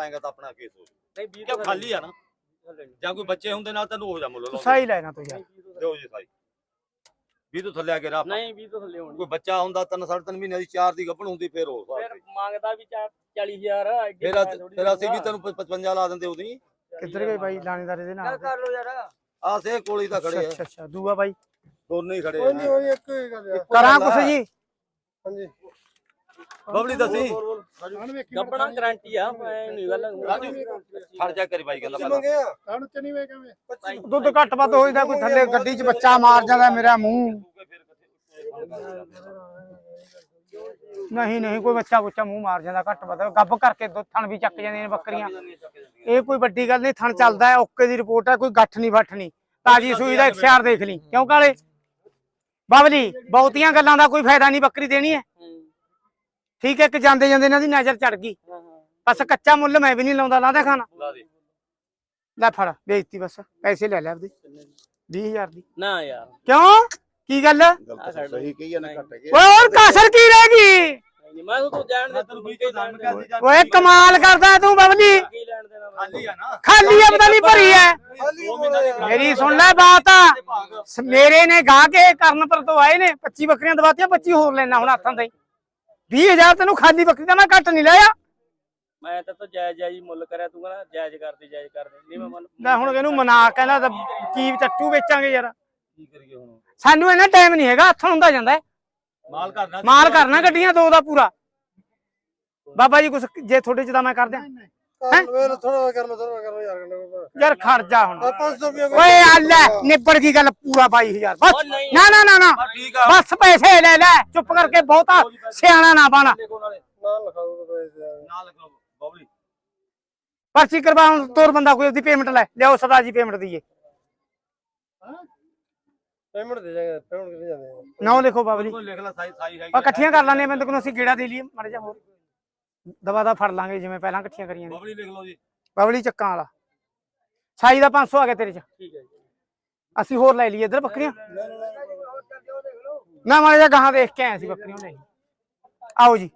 ਪਾਏਗਾ ਤਾਂ ਆਪਣਾ ਕੇਸ ਹੋ ਨਹੀਂ 20 ਕਿਉਂ ਤੋਂ ਖਾਲੀ ਆ ਨਾ। ਜਾਂ ਕੋਈ ਬੱਚੇ ਹੁੰਦੇ ਨਾਲ ਤੈਨੂੰ ਹੋ ਜਾ ਮੁੱਲ ਤੂੰ ਲਾਉਂਦੇ। ਸਹੀ ਲੈਣਾ ਤੂੰ ਯਾਰ। ਦਿਓ ਜੀ ਸਾਈ। ਵੀ ਤੋਂ ਥੱਲੇ ਆ ਕੇ ਰਾਪ ਨਹੀਂ 20 ਤੋਂ ਥੱਲੇ ਹੋਣੀ। ਕੋਈ ਬੱਚਾ ਹੁੰਦਾ ਤਿੰਨ ਸਾਢੇ ਤਿੰਨ ਮਹੀਨੇ ਦੀ ਚਾਰ ਦੀ ਗੱਭਣ ਹੁੰਦੀ ਫਿਰ ਉਹ ਫਿਰ ਮੰਗਦਾ ਵੀ 40000 ਅੱਗੇ ਫਿਰ ਥੋੜ੍ਹੀ ਫਿਰ ਅਸੀਂ ਵੀ। ਤੈਨੂੰ 55 ਲਾ ਦਿੰਦੇ ਉਹਦੀ ਕਿੱਧਰ ਗਏ ਬਾਈ ਲਾਣੇਦਾਰ ਇਹਦੇ ਨਾਲ? ਕਰ ਲੋ ਯਾਰ। ਆ ਸੇ ਕੋਲੀ ਤਾਂ ਖੜੇ ਆ। ਅੱਛਾ ਅੱਛਾ ਦੂਆ ਬਾਈ। ਦੋਨੇ ਹੀ ਖੜੇ ਕੋਈ ਨਹੀਂ ਆ। ਹੋਈ ਇੱਕ ਹੀ ਗੱਲ ਆ। ਕਰਾਂ ਕੁਛ ਜੀ? ਹਾਂਜੀ। ਬਬਲੀ ਦੱਸੀ। ਗੱਬਣਾ ਗਾਰੰਟੀ ਆ ਮੈਂ ਨਹੀਂ ਗੱਲ ਰਾਜੂ ਖੜ ਜਾ ਕਰੀ ਬਾਈ ਕਹਿੰਦਾ ਪਹਿਲਾਂ। ਹਣ ਚ ਨਹੀਂ ਵੇ ਕਿਵੇਂ ਦੁੱਧ ਘੱਟ ਵੱਧ ਹੋ ਜਾਂਦਾ ਕੋਈ ਥੱਲੇ ਗੱਡੀ 'ਚ ਬੱਚਾ ਮਾਰ ਜਾਂਦਾ ਮੇਰਾ ਮੂੰਹ। ਨਹੀਂ ਨਹੀਂ ਕੋਈ ਬੱਚਾ ਬੁੱਚਾ ਮੂੰਹ ਮਾਰ ਜਾਂਦਾ ਘੱਟ ਵੱਧ। ਗੱਬ ਕਰਕੇ ਦੁੱਧ ਥਣ ਵੀ ਚੱਕ ਜਾਂਦੀਆਂ ਨੇ ਬੱਕਰੀਆਂ। ਇਹ ਕੋਈ ਵੱਡੀ ਗੱਲ ਨਹੀਂ ਥਣ ਚੱਲਦਾ ਹੈ ਓਕੇ ਦੀ ਰਿਪੋਰਟ ਹੈ ਕੋਈ ਗੱਠ ਨਹੀਂ ਵੱਠ ਨਹੀਂ। ਤਾਜੀ ਸੂਈ ਦਾ ਇਖਤਿਆਰ ਦੇਖ ਲਈ। ਕਿਉਂ ਕਾਲੇ? ਬਬਲੀ ਬਹੁਤੀਆਂ ਗੱਲਾਂ ਦਾ ਕੋਈ ਫਾਇਦਾ ਨਹੀਂ ਬੱਕਰੀ ਦੇਣੀ ਹੈ। ਠੀਕ ਹੈ ਕਿ ਜਾਂਦੇ ਜਾਂਦੇ ਇਹਨਾਂ ਦੀ ਨਜ਼ਰ ਚੜ ਗਈ। ਬਸ ਕੱਚਾ ਮੁੱਲ ਮੈਂ ਵੀ ਨਹੀਂ ਲਾਉਂਦਾ ਲਾਦਾ ਖਾਣਾ। ਲਾ ਦੇ। ਲੈ ਫੜ ਵੇਚਤੀ ਬਸ ਪੈਸੇ ਲੈ ਲੈ ਆਪਦੇ। 20000 ਦੀ? ਨਾ ਯਾਰ। ਕਿਉਂ? ਕੀ ਗੱਲ? ਸਹੀ ਕਹੀ ਜਾਂਦੇ ਘੱਟ ਗਏ ਓਏ ਹੋਰ ਕਾਸਰ ਕੀ ਰਹਿ ਗਈ? ਮੈਂ ਤੂੰ ਜਾਣ ਦੇ ਤੈਨੂੰ ਕੋਈ ਜਾਣ ਦੇ। ਓਏ ਕਮਾਲ ਕਰਦਾ ਤੂੰ ਬਬਲੀ। ਕੀ ਲੈਣ ਦੇਣਾ ਮੈਂ? ਖਾਲੀ ਆ ਨਾ। ਖਾਲੀ ਆ ਪਤਾ ਨਹੀਂ ਭਰੀ ਐ। ਮੇਰੀ ਸੁਣ ਲੈ ਬਾਤ ਆ। ਮੇਰੇ ਨੇ ਗਾ ਕੇ ਕਰਨਪੁਰ ਤੋਂ ਆਏ ਨੇ 25 ਬੱਕਰੀਆਂ ਦਵਾਤੀਆਂ 25 ਹੋਰ ਲੈਣਾ ਹੁਣ ਹੱਥਾਂ ਤੇ। 20000 ਤੈਨੂੰ ਖਾਲੀ ਬੱਕਰੀ ਦਾ ਮੈਂ ਘੱਟ ਨਹੀਂ ਲਾਇਆ। ਮੈਂ ਤਾਂ ਤੋ ਜਾਇਜ਼ ਜਾਇਜ਼ ਮੁੱਲ ਕਰਿਆ ਤੂੰ ਕਹਿੰਦਾ ਜਾਇਜ਼ ਕਰਦੇ ਜਾਇਜ਼ ਕਰਦੇ। ਨਹੀਂ ਮੈਂ ਮੰਨ ਲੈ ਹੁਣ ਇਹਨੂੰ ਮਨਾ ਕਹਿੰਦਾ ਤਾਂ ਕੀ ਟੱਟੂ ਵੇਚਾਂਗੇ ਯਾਰ। ਕੀ ਕਰੀਏ ਹੁਣ? ਸਾਨੂੰ ਇਹਨਾਂ ਟਾਈਮ ਨਹੀਂ ਹੈਗਾ ਹੱਥੋਂ ਹੁੰਦਾ ਜਾਂਦਾ ਹੈ। ਮਾਲ ਕਰਨਾ ਮਾਲ ਕਰਨਾ ਗੱਡੀਆਂ ਦੋ ਦਾ ਪੂਰਾ। ਬਾਬਾ ਜੀ ਕੁਛ ਜੇ ਤੁਹਾਡੇ ਚ ਤਾਂ ਮੈਂ ਕਰ ਦਿਆਂ। ਥੋੜਾ ਥੋੜਾ ਯਾਰ ਯਾਰ ਖੜ ਜਾ ਹੁਣ। 500 ਰੁਪਏ ਓਏ ਅੱਲਾ ਨਿਬੜ ਗਈ ਗੱਲ ਪੂਰਾ 22000 ਬਸ ਉਹ ਨਾ ਨਾ ਨਾ ਨਾ। ਹਾਂ, ਠੀਕ ਆ। ਬਸ ਪੈਸੇ ਲੈ ਲੈ ਚੁੱਪ ਕਰਕੇ ਬਹੁਤਾ ਸਿਆਣਾ ਨਾ ਬਣ। ਨਾਲੇ। ਨਾਲ ਲਿਖਾਓ ਪੈਸੇ ਨਾਲ ਲਿਖ ਬਬਲੀ। ਪਰਚੀ ਕਰਵਾਉਣ ਤੋਰ ਬੰਦਾ ਕੋਈ ਉਹਦੀ ਪੇਮੈਂਟ ਲੈ। ਲਿਆਓ ਸਦਾ ਜੀ ਪੇਮੈਂਟ ਦਈਏ ਪੇਮੈਂਟ ਦੇ ਜਾਗੇ ਪੇਮੈਂਟ ਕਿੱਥੇ ਜਾਂਦੇ ਨਾਮ ਲਿਖੋ ਬਾਬਲੀ। ਕੋਈ ਲਿਖ ਲੈ ਸਾਈ ਸਾਈ ਹੈਗੀ ਆ। ਇਕੱਠੀਆਂ ਕਰ ਲਾਂਗੇ ਬੰਦੇ ਕੋਲ ਅਸੀਂ ਗੇੜਾ ਦੇ ਲਈਏ ਮੜ ਜਾ ਹੋਰ। ਦਵਾ ਦਾ ਫੜ ਲਾਂਗੇ ਜਿਵੇਂ ਪਹਿਲਾਂ ਇਕੱਠੀਆਂ ਕਰੀਆਂ ਨੇ। ਬਬਲੀ ਲਿਖ ਲਓ ਜੀ। ਬਾਬਲੀ ਚੱਕਾਂ ਵਾਲਾ। ਸਾਈ ਦਾ 500 ਆ ਗਿਆ ਤੇਰੇ ਚ। ਠੀਕ ਹੈ ਜੀ। ਅਸੀਂ ਹੋਰ ਲੈ ਲਈਏ ਇੱਧਰ ਬੱਕਰੀਆਂ। ਨਾ ਮਾੜਾ ਜਿਹਾ ਗਾਹਾਂ ਦੇਖ ਕੇ ਆਏ ਸੀ ਬੱਕਰੀਆਂ ਲੈ ਲਈ ਆਓ ਜੀ।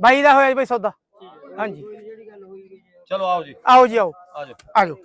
ਬਾਈ ਦਾ ਹੋਇਆ ਜੀ ਬਈ ਸੌਦਾ। ਹਾਂਜੀ। ਚਲੋ ਆਓ ਜੀ। ਆਓ ਜੀ ਆਓ। ਆ ਜਾਓ। ਆ ਜਾਓ।